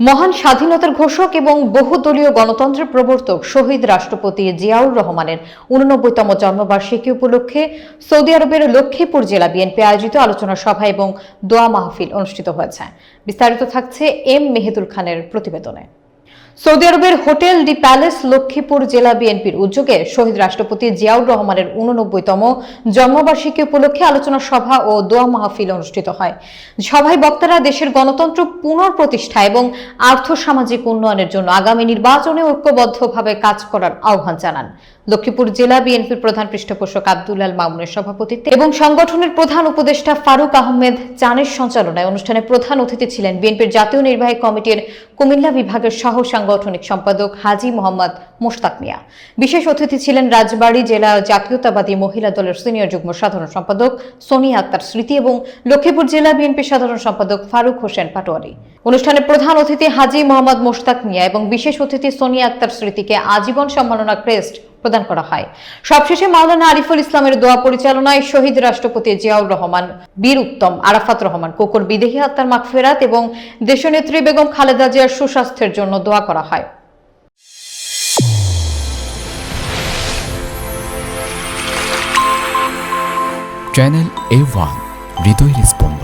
মহান স্বাধীনতার ঘোষক এবং বহুদলীয় গণতন্ত্রের প্রবর্তক শহীদ রাষ্ট্রপতি জিয়াউর রহমানের উননব্বইতম জন্মবার্ষিকী উপলক্ষে সৌদি আরবের লক্ষ্মীপুর জেলা বিএনপি আয়োজিত আলোচনা সভা এবং দোয়া মাহফিল অনুষ্ঠিত হয়েছে। বিস্তারিত থাকছে এম মেহেদুল খানের প্রতিবেদনে। সৌদি আরবের হোটেল ডি প্যালেস লক্ষ্মীপুর জেলা বিএনপির উদ্যোগে শহীদ রাষ্ট্রপতি জিয়াউর রহমানের উননব্বইতম জন্মবার্ষিকী উপলক্ষে আলোচনা সভা ও দোয়া মাহফিল অনুষ্ঠিত হয়। সভায় বক্তারা দেশের গণতন্ত্র পুনঃপ্রতিষ্ঠা এবং আর্থসামাজিক উন্নয়নের জন্য আগামী নির্বাচনে ঐক্যবদ্ধভাবে কাজ করার আহ্বান জানান। লক্ষ্মীপুর জেলা বিএনপির প্রধান পৃষ্ঠপোষক আব্দুল আল মামুনের সভাপতিত্বে এবং সংগঠনের প্রধান উপদেষ্টা ফারুক আহমেদ চানের সঞ্চালনায় অনুষ্ঠানে প্রধান অতিথি ছিলেন বিএনপির জাতীয় নির্বাহী কমিটির কুমিল্লা বিভাগের সহ সাংগঠনিক সম্পাদক হাজি মোহাম্মদ মোশতাক মিয়া। বিশেষ অতিথি ছিলেন রাজবাড়ী জেলা জাতীয়তাবাদী মহিলা দলের সিনিয়র যুগ্ম সাধারণ সম্পাদক সোনিয়া আক্তার স্মৃতি এবং লক্ষ্মীপুর জেলা বিএনপির সাধারণ সম্পাদক ফারুক হোসেন পাটোয়ারি। অনুষ্ঠানে প্রধান অতিথি হাজি মোহাম্মদ মোশতাক মিয়া এবং বিশেষ অতিথি সোনিয়া আক্তার স্মৃতিকে আজীবন সম্মাননা ক্রেস্ট প্রদান করা হয়। সবশেষে মাওলানা আরিফুল ইসলামের দোয়া পরিচালনায় শহীদ রাষ্ট্রপতি জিয়াউর রহমান, বীর উত্তম আরাফাত রহমান, কোকর বিদেহী আত্মার মাগফেরাত এবং দেশনেত্রী বেগম খালেদা জিয়ার সুস্বাস্থ্যের জন্য দোয়া করা হয়। চ্যানেল এ ওয়ান হৃদয় স্পন্দন।